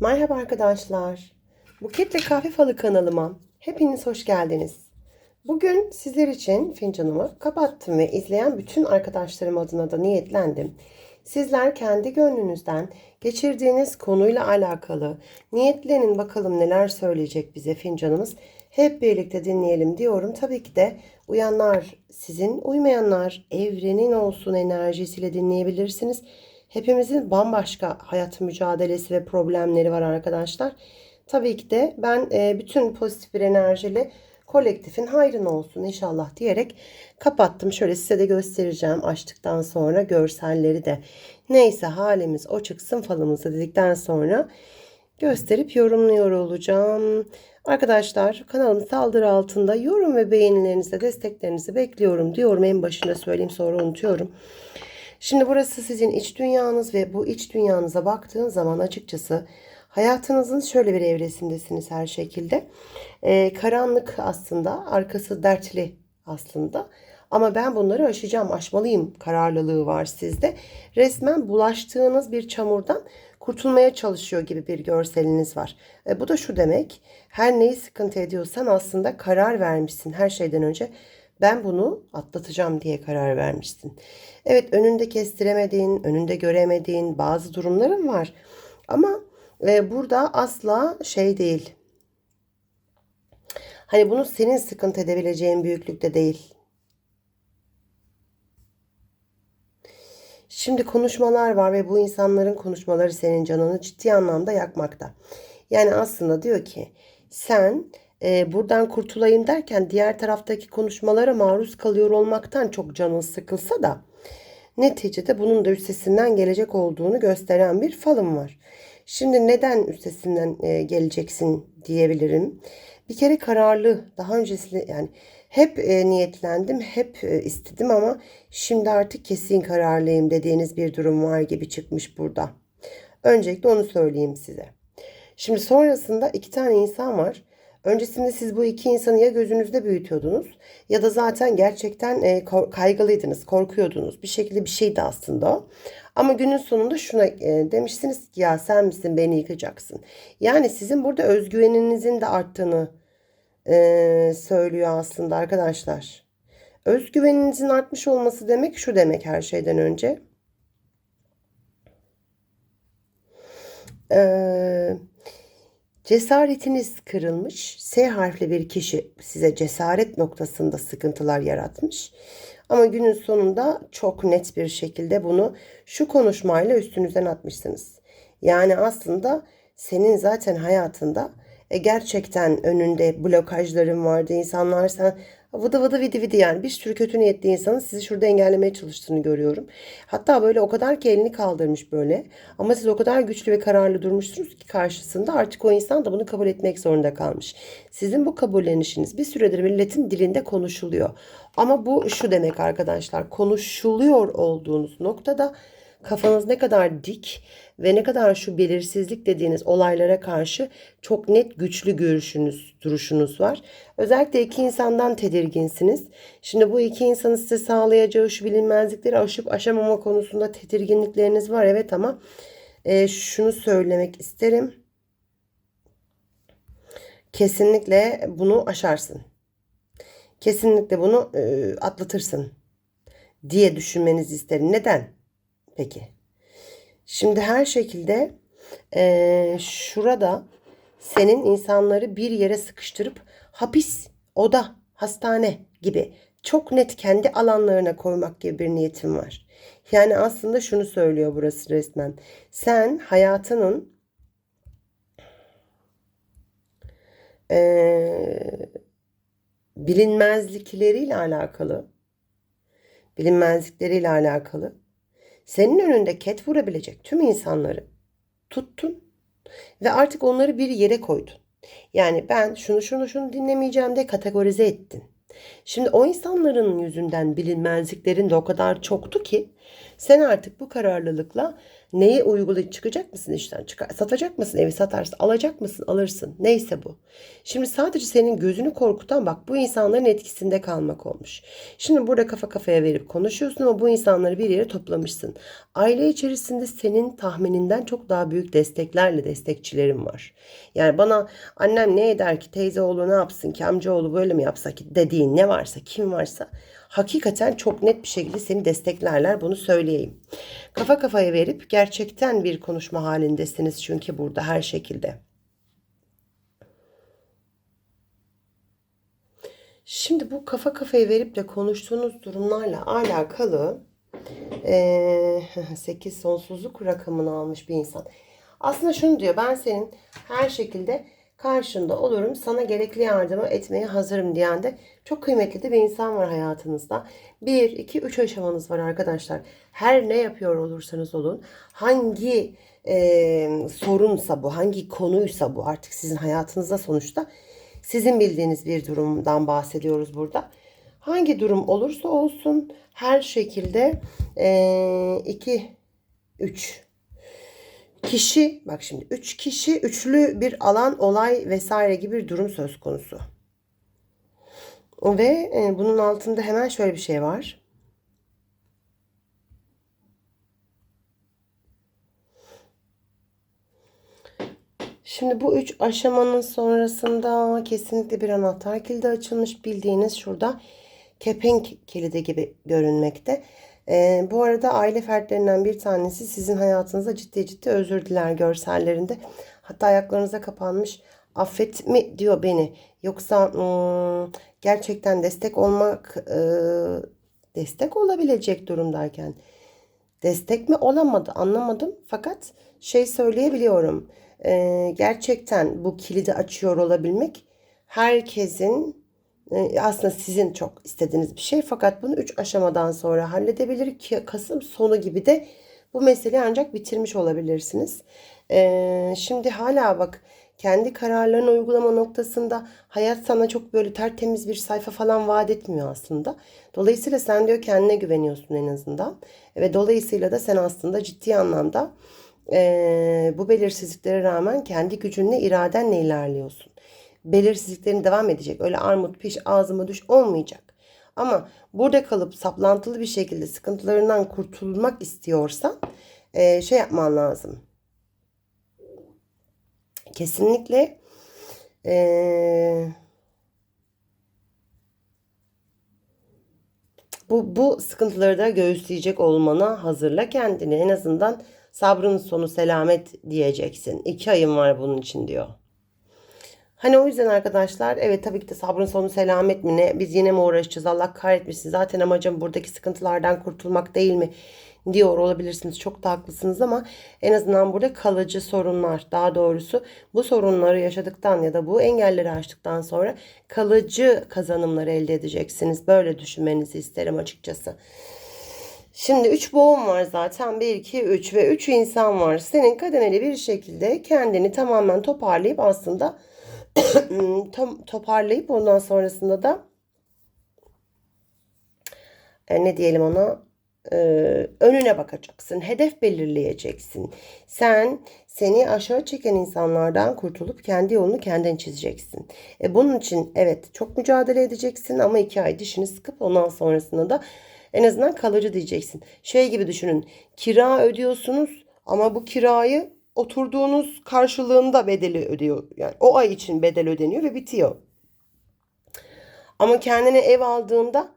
Merhaba arkadaşlar. Buketle Kahve Falı kanalıma hepiniz hoş geldiniz. Bugün sizler için fincanımı kapattım ve izleyen bütün arkadaşlarım adına da niyetlendim. Sizler kendi gönlünüzden geçirdiğiniz konuyla alakalı niyetlenin bakalım neler söyleyecek bize fincanımız. Hep birlikte dinleyelim diyorum. Tabii ki de uyanlar sizin, uymayanlar evrenin olsun enerjisiyle dinleyebilirsiniz. Hepimizin bambaşka hayat mücadelesi ve problemleri var arkadaşlar. Tabii ki de ben e, bütün pozitif bir enerjiyle kolektifin hayrına olsun inşallah diyerek kapattım. Şöyle size de göstereceğim açtıktan sonra görselleri de. Neyse halimiz o çıksın falımızı dedikten sonra gösterip yorumluyor olacağım. Arkadaşlar kanalım saldırı altında yorum ve beğenilerinizi desteklerinizi bekliyorum diyorum. En başında söyleyeyim sonra unutuyorum. Şimdi burası sizin iç dünyanız ve bu iç dünyanıza baktığın zaman açıkçası hayatınızın şöyle bir evresindesiniz her şekilde. Ee, karanlık aslında, arkası dertli aslında. Ama ben bunları aşacağım, aşmalıyım kararlılığı var sizde. Resmen bulaştığınız bir çamurdan kurtulmaya çalışıyor gibi bir görseliniz var. E, bu da şu demek, her neyi sıkıntı ediyorsan aslında karar vermişsin her şeyden önce. Ben bunu atlatacağım diye karar vermişsin. Evet önünde kestiremediğin, önünde göremediğin bazı durumların var. Ama e, burada asla şey değil. Hani bunu senin sıkıntı edebileceğin büyüklükte değil. Şimdi konuşmalar var ve bu insanların konuşmaları senin canını ciddi anlamda yakmakta. Yani aslında diyor ki sen e, buradan kurtulayım derken diğer taraftaki konuşmalara maruz kalıyor olmaktan çok canın sıkılsa da neticede bunun da üstesinden gelecek olduğunu gösteren bir falım var. Şimdi neden üstesinden e, geleceksin diyebilirim. Bir kere kararlı daha öncesinde yani hep e, niyetlendim, hep e, istedim ama şimdi artık kesin kararlıyım dediğiniz bir durum var gibi çıkmış burada. Öncelikle onu söyleyeyim size. Şimdi sonrasında iki tane insan var. Öncesinde siz bu iki insanı ya gözünüzde büyütüyordunuz ya da zaten gerçekten e, kaygılıydınız, korkuyordunuz. Bir şekilde bir şeydi aslında o. Ama günün sonunda şuna e, demişsiniz ki ya sen misin beni yıkacaksın. Yani sizin burada özgüveninizin de arttığını e, söylüyor aslında arkadaşlar. Özgüveninizin artmış olması demek şu demek her şeyden önce. Eee Cesaretiniz kırılmış. S harfli bir kişi size cesaret noktasında sıkıntılar yaratmış. Ama günün sonunda çok net bir şekilde bunu şu konuşmayla üstünüzden atmışsınız. Yani aslında senin zaten hayatında e, gerçekten önünde blokajların vardı. İnsanlar sen vıdı vıdı vidi vidi yani bir sürü kötü niyetli insanın sizi şurada engellemeye çalıştığını görüyorum. Hatta böyle o kadar ki elini kaldırmış böyle. Ama siz o kadar güçlü ve kararlı durmuşsunuz ki karşısında artık o insan da bunu kabul etmek zorunda kalmış. Sizin bu kabullenişiniz bir süredir milletin dilinde konuşuluyor. Ama bu şu demek arkadaşlar konuşuluyor olduğunuz noktada kafanız ne kadar dik ve ne kadar şu belirsizlik dediğiniz olaylara karşı çok net güçlü görüşünüz, duruşunuz var. Özellikle iki insandan tedirginsiniz. Şimdi bu iki insanın size sağlayacağı şu bilinmezlikleri aşıp aşamama konusunda tedirginlikleriniz var. Evet ama e, şunu söylemek isterim. Kesinlikle bunu aşarsın. Kesinlikle bunu e, atlatırsın diye düşünmenizi isterim. Neden? Peki. Şimdi her şekilde e, şurada senin insanları bir yere sıkıştırıp hapis, oda, hastane gibi çok net kendi alanlarına koymak gibi bir niyetin var. Yani aslında şunu söylüyor burası resmen. Sen hayatının e, bilinmezlikleriyle alakalı bilinmezlikleriyle alakalı senin önünde ket vurabilecek tüm insanları tuttun ve artık onları bir yere koydun. Yani ben şunu şunu şunu dinlemeyeceğim de kategorize ettin. Şimdi o insanların yüzünden bilinmezliklerin de o kadar çoktu ki sen artık bu kararlılıkla neyi uygulayıp çıkacak mısın işten çıkar satacak mısın evi satarsın alacak mısın alırsın neyse bu. Şimdi sadece senin gözünü korkutan bak bu insanların etkisinde kalmak olmuş. Şimdi burada kafa kafaya verip konuşuyorsun ama bu insanları bir yere toplamışsın. Aile içerisinde senin tahmininden çok daha büyük desteklerle destekçilerim var. Yani bana annem ne eder ki teyze oğlu ne yapsın ki amcaoğlu böyle mi yapsa ki dediğin ne varsa kim varsa hakikaten çok net bir şekilde seni desteklerler bunu söyleyeyim. Kafa kafaya verip gerçekten bir konuşma halindesiniz çünkü burada her şekilde. Şimdi bu kafa kafaya verip de konuştuğunuz durumlarla alakalı eee 8 sonsuzluk rakamını almış bir insan. Aslında şunu diyor ben senin her şekilde karşında olurum sana gerekli yardımı etmeye hazırım diyen de çok kıymetli de bir insan var hayatınızda. 1, 2, 3 aşamanız var arkadaşlar. Her ne yapıyor olursanız olun hangi eee, sorunsa bu hangi konuysa bu artık sizin hayatınızda sonuçta sizin bildiğiniz bir durumdan bahsediyoruz burada. Hangi durum olursa olsun her şekilde 2 3 kişi bak şimdi 3 kişi üçlü bir alan olay vesaire gibi bir durum söz konusu. Ve e, bunun altında hemen şöyle bir şey var. Şimdi bu üç aşamanın sonrasında kesinlikle bir anahtar kilidi açılmış. Bildiğiniz şurada kepenk kilidi gibi görünmekte. Ee, bu arada aile fertlerinden bir tanesi sizin hayatınıza ciddi ciddi özür diler görsellerinde. Hatta ayaklarınıza kapanmış affet mi diyor beni. Yoksa hmm, gerçekten destek olmak e, destek olabilecek durumdayken destek mi olamadı anlamadım. Fakat şey söyleyebiliyorum. Ee, gerçekten bu kilidi açıyor olabilmek herkesin e, aslında sizin çok istediğiniz bir şey. Fakat bunu 3 aşamadan sonra halledebilir ki Kasım sonu gibi de bu meseleyi ancak bitirmiş olabilirsiniz. Ee, şimdi hala bak kendi kararlarını uygulama noktasında hayat sana çok böyle tertemiz bir sayfa falan vaat etmiyor aslında. Dolayısıyla sen diyor kendine güveniyorsun en azından. Ve dolayısıyla da sen aslında ciddi anlamda e, bu belirsizliklere rağmen kendi gücünle iradenle ilerliyorsun. Belirsizliklerin devam edecek. Öyle armut piş ağzıma düş olmayacak. Ama burada kalıp saplantılı bir şekilde sıkıntılarından kurtulmak istiyorsan e, şey yapman lazım. Kesinlikle e, bu, bu sıkıntıları da göğüsleyecek olmana hazırla kendini. En azından sabrın sonu selamet diyeceksin. İki ayım var bunun için diyor. Hani o yüzden arkadaşlar evet tabii ki de sabrın sonu selamet mi ne biz yine mi uğraşacağız Allah kahretmesin zaten amacım buradaki sıkıntılardan kurtulmak değil mi diyor olabilirsiniz çok da haklısınız ama en azından burada kalıcı sorunlar daha doğrusu bu sorunları yaşadıktan ya da bu engelleri aştıktan sonra kalıcı kazanımlar elde edeceksiniz böyle düşünmenizi isterim açıkçası. Şimdi 3 boğum var zaten. 1, 2, 3 ve 3 insan var. Senin kademeli bir şekilde kendini tamamen toparlayıp aslında tam toparlayıp ondan sonrasında da e, ne diyelim ona e, önüne bakacaksın. Hedef belirleyeceksin. Sen seni aşağı çeken insanlardan kurtulup kendi yolunu kendin çizeceksin. E, bunun için evet çok mücadele edeceksin ama iki ay dişini sıkıp ondan sonrasında da en azından kalıcı diyeceksin. Şey gibi düşünün. Kira ödüyorsunuz ama bu kirayı oturduğunuz karşılığında bedeli ödüyor. Yani o ay için bedel ödeniyor ve bitiyor. Ama kendine ev aldığında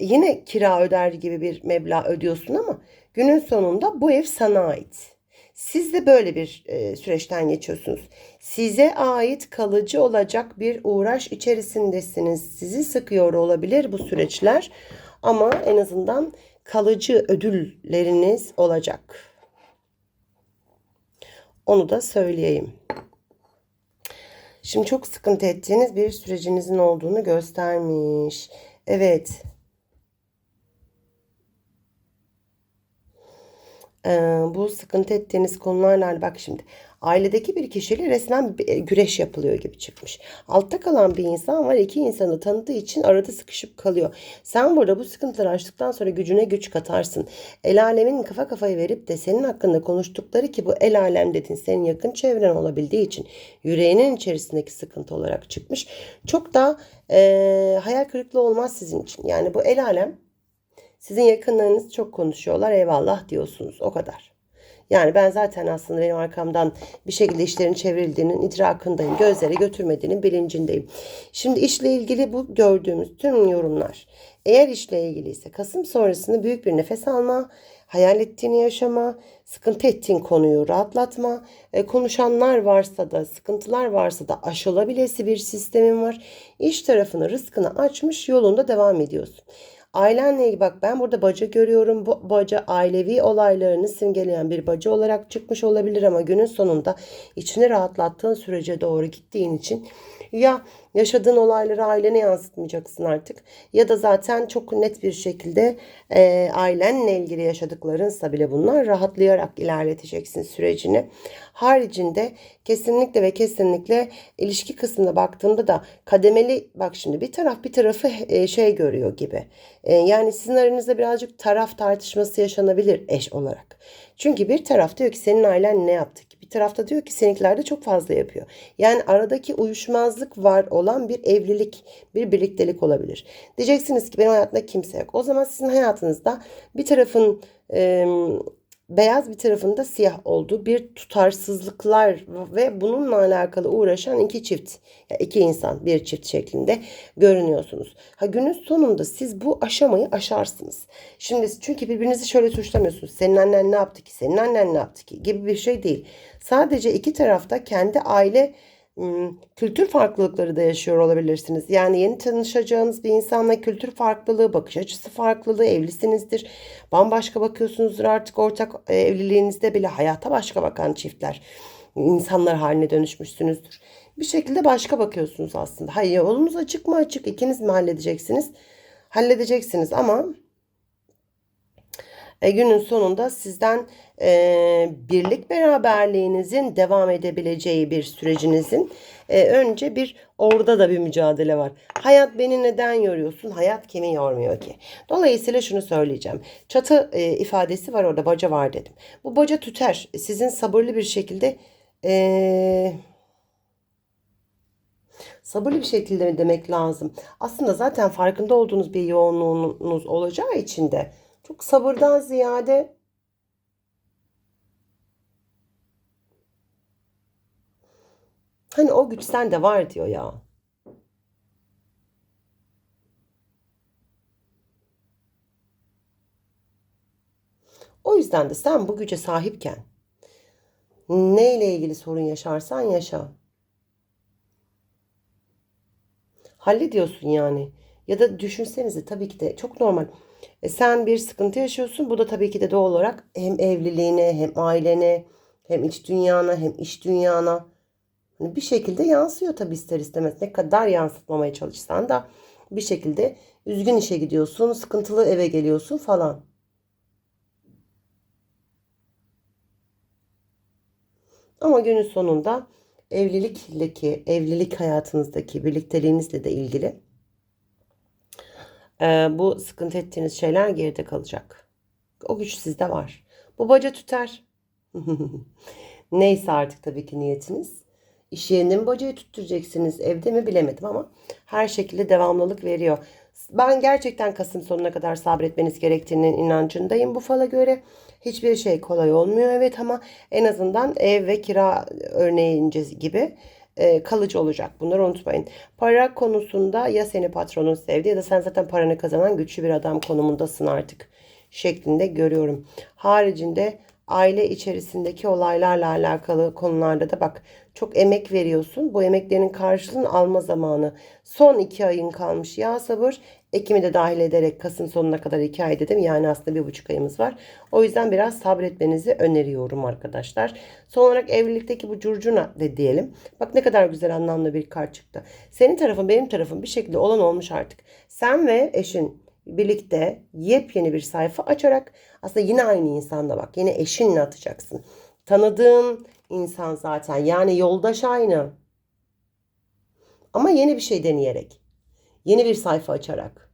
yine kira öder gibi bir meblağ ödüyorsun ama günün sonunda bu ev sana ait. Siz de böyle bir e, süreçten geçiyorsunuz. Size ait kalıcı olacak bir uğraş içerisindesiniz. Sizi sıkıyor olabilir bu süreçler ama en azından kalıcı ödülleriniz olacak. Onu da söyleyeyim. Şimdi çok sıkıntı ettiğiniz bir sürecinizin olduğunu göstermiş. Evet. Ee, bu sıkıntı ettiğiniz konularla bak şimdi ailedeki bir kişiyle resmen e, güreş yapılıyor gibi çıkmış. Altta kalan bir insan var iki insanı tanıdığı için arada sıkışıp kalıyor. Sen burada bu sıkıntıları aştıktan sonra gücüne güç katarsın. El alemin kafa kafaya verip de senin hakkında konuştukları ki bu el alem dedin senin yakın çevren olabildiği için yüreğinin içerisindeki sıkıntı olarak çıkmış. Çok da eee, hayal kırıklığı olmaz sizin için. Yani bu el alem sizin yakınlarınız çok konuşuyorlar eyvallah diyorsunuz o kadar. Yani ben zaten aslında benim arkamdan bir şekilde işlerin çevrildiğinin idrakındayım. Gözlere götürmediğinin bilincindeyim. Şimdi işle ilgili bu gördüğümüz tüm yorumlar. Eğer işle ilgiliyse Kasım sonrasında büyük bir nefes alma, hayal ettiğini yaşama, sıkıntı ettiğin konuyu rahatlatma, e, konuşanlar varsa da, sıkıntılar varsa da aşılabilesi bir sistemin var. İş tarafını, rızkını açmış yolunda devam ediyorsun. Ailenle ilgili bak ben burada baca görüyorum. Bu baca ailevi olaylarını simgeleyen bir baca olarak çıkmış olabilir ama günün sonunda içini rahatlattığın sürece doğru gittiğin için ya yaşadığın olayları ailene yansıtmayacaksın artık ya da zaten çok net bir şekilde e, ailenle ilgili yaşadıklarınsa bile bunlar rahatlayarak ilerleteceksin sürecini. Haricinde kesinlikle ve kesinlikle ilişki kısmına baktığımda da kademeli bak şimdi bir taraf bir tarafı e, şey görüyor gibi. E, yani sizin aranızda birazcık taraf tartışması yaşanabilir eş olarak. Çünkü bir taraf diyor ki senin ailen ne yaptı? Bir tarafta diyor ki seninkiler de çok fazla yapıyor. Yani aradaki uyuşmazlık var olan bir evlilik, bir birliktelik olabilir. Diyeceksiniz ki benim hayatımda kimse yok. O zaman sizin hayatınızda bir tarafın e, beyaz bir tarafında siyah olduğu bir tutarsızlıklar ve bununla alakalı uğraşan iki çift, yani iki insan bir çift şeklinde görünüyorsunuz. Ha günün sonunda siz bu aşamayı aşarsınız. Şimdi çünkü birbirinizi şöyle suçlamıyorsunuz. Senin annen ne yaptı ki? Senin annen ne yaptı ki? Gibi bir şey değil. Sadece iki tarafta kendi aile kültür farklılıkları da yaşıyor olabilirsiniz. Yani yeni tanışacağınız bir insanla kültür farklılığı, bakış açısı farklılığı, evlisinizdir. Bambaşka bakıyorsunuzdur artık ortak e, evliliğinizde bile hayata başka bakan çiftler. insanlar haline dönüşmüşsünüzdür. Bir şekilde başka bakıyorsunuz aslında. Hayır yolunuz açık mı açık? İkiniz mi halledeceksiniz? Halledeceksiniz ama e, günün sonunda sizden e, birlik beraberliğinizin devam edebileceği bir sürecinizin e, önce bir orada da bir mücadele var. Hayat beni neden yoruyorsun? Hayat kimi yormuyor ki? Dolayısıyla şunu söyleyeceğim. Çatı e, ifadesi var orada baca var dedim. Bu baca tüter. Sizin sabırlı bir şekilde e, sabırlı bir şekilde demek lazım? Aslında zaten farkında olduğunuz bir yoğunluğunuz olacağı için de çok sabırdan ziyade hani o güç sende var diyor ya. O yüzden de sen bu güce sahipken neyle ilgili sorun yaşarsan yaşa. Hallediyorsun yani. Ya da düşünsenize tabii ki de çok normal. E sen bir sıkıntı yaşıyorsun. Bu da tabii ki de doğal olarak hem evliliğine hem ailene hem iç dünyana hem iş dünyana hani bir şekilde yansıyor tabii ister istemez. Ne kadar yansıtmamaya çalışsan da bir şekilde üzgün işe gidiyorsun, sıkıntılı eve geliyorsun falan. Ama günün sonunda evlilikteki, evlilik hayatınızdaki birlikteliğinizle de ilgili bu sıkıntı ettiğiniz şeyler geride kalacak. O güç sizde var. Bu baca tüter. Neyse artık tabii ki niyetiniz. İş yerinde mi bacayı tutturacaksınız, evde mi bilemedim ama her şekilde devamlılık veriyor. Ben gerçekten Kasım sonuna kadar sabretmeniz gerektiğinin inancındayım bu fala göre. Hiçbir şey kolay olmuyor evet ama en azından ev ve kira örneğince gibi e, kalıcı olacak. Bunları unutmayın. Para konusunda ya seni patronun sevdi ya da sen zaten paranı kazanan güçlü bir adam konumundasın artık şeklinde görüyorum. Haricinde aile içerisindeki olaylarla alakalı konularda da bak çok emek veriyorsun. Bu emeklerin karşılığını alma zamanı. Son iki ayın kalmış. Ya sabır. Ekim'i de dahil ederek Kasım sonuna kadar iki ay dedim. Yani aslında bir buçuk ayımız var. O yüzden biraz sabretmenizi öneriyorum arkadaşlar. Son olarak evlilikteki bu curcuna de diyelim. Bak ne kadar güzel anlamlı bir kart çıktı. Senin tarafın benim tarafım bir şekilde olan olmuş artık. Sen ve eşin birlikte yepyeni bir sayfa açarak aslında yine aynı insanla bak yine eşinle atacaksın. Tanıdığın insan zaten yani yoldaş aynı. Ama yeni bir şey deneyerek. Yeni bir sayfa açarak.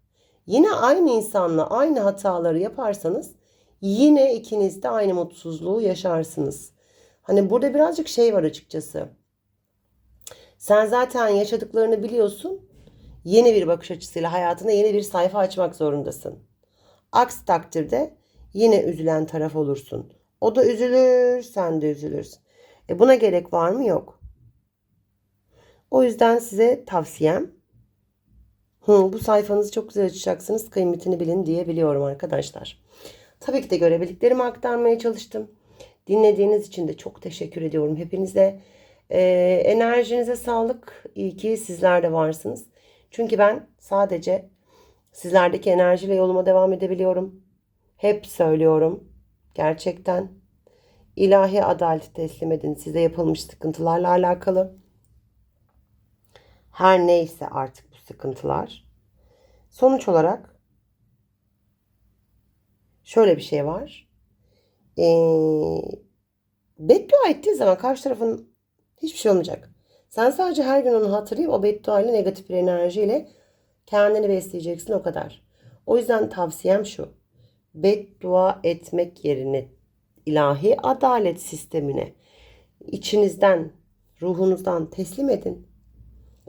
Yine aynı insanla aynı hataları yaparsanız yine ikiniz de aynı mutsuzluğu yaşarsınız. Hani burada birazcık şey var açıkçası. Sen zaten yaşadıklarını biliyorsun. Yeni bir bakış açısıyla hayatına yeni bir sayfa açmak zorundasın. Aksi takdirde yine üzülen taraf olursun. O da üzülür, sen de üzülürsün. E buna gerek var mı? Yok. O yüzden size tavsiyem Hı, bu sayfanızı çok güzel açacaksınız. Kıymetini bilin diyebiliyorum arkadaşlar. Tabii ki de görebildiklerimi aktarmaya çalıştım. Dinlediğiniz için de çok teşekkür ediyorum hepinize. Ee, enerjinize sağlık. İyi ki sizler de varsınız. Çünkü ben sadece sizlerdeki enerjiyle yoluma devam edebiliyorum. Hep söylüyorum. Gerçekten ilahi adaleti teslim edin. Size yapılmış sıkıntılarla alakalı. Her neyse artık bu sıkıntılar. Sonuç olarak şöyle bir şey var. Ee, beddua ettiğin zaman karşı tarafın hiçbir şey olmayacak. Sen sadece her gün onu hatırlayıp o beddua ile negatif bir enerjiyle kendini besleyeceksin o kadar. O yüzden tavsiyem şu. Beddua etmek yerine ilahi adalet sistemine içinizden, ruhunuzdan teslim edin.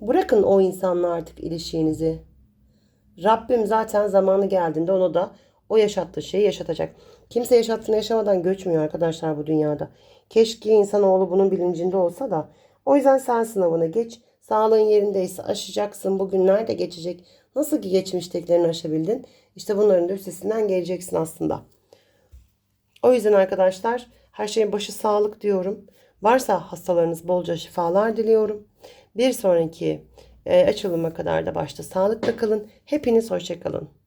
Bırakın o insanla artık ilişkinizi. Rabbim zaten zamanı geldiğinde onu da o yaşattığı şeyi yaşatacak. Kimse yaşattığını yaşamadan göçmüyor arkadaşlar bu dünyada. Keşke insanoğlu bunun bilincinde olsa da. O yüzden sen sınavına geç. Sağlığın yerindeyse aşacaksın. Bugünler de geçecek. Nasıl ki geçmiştekilerini aşabildin? İşte bunların da üstesinden geleceksin aslında. O yüzden arkadaşlar her şeyin başı sağlık diyorum. Varsa hastalarınız bolca şifalar diliyorum. Bir sonraki e, açılıma kadar da başta sağlıkla kalın. Hepiniz hoşçakalın.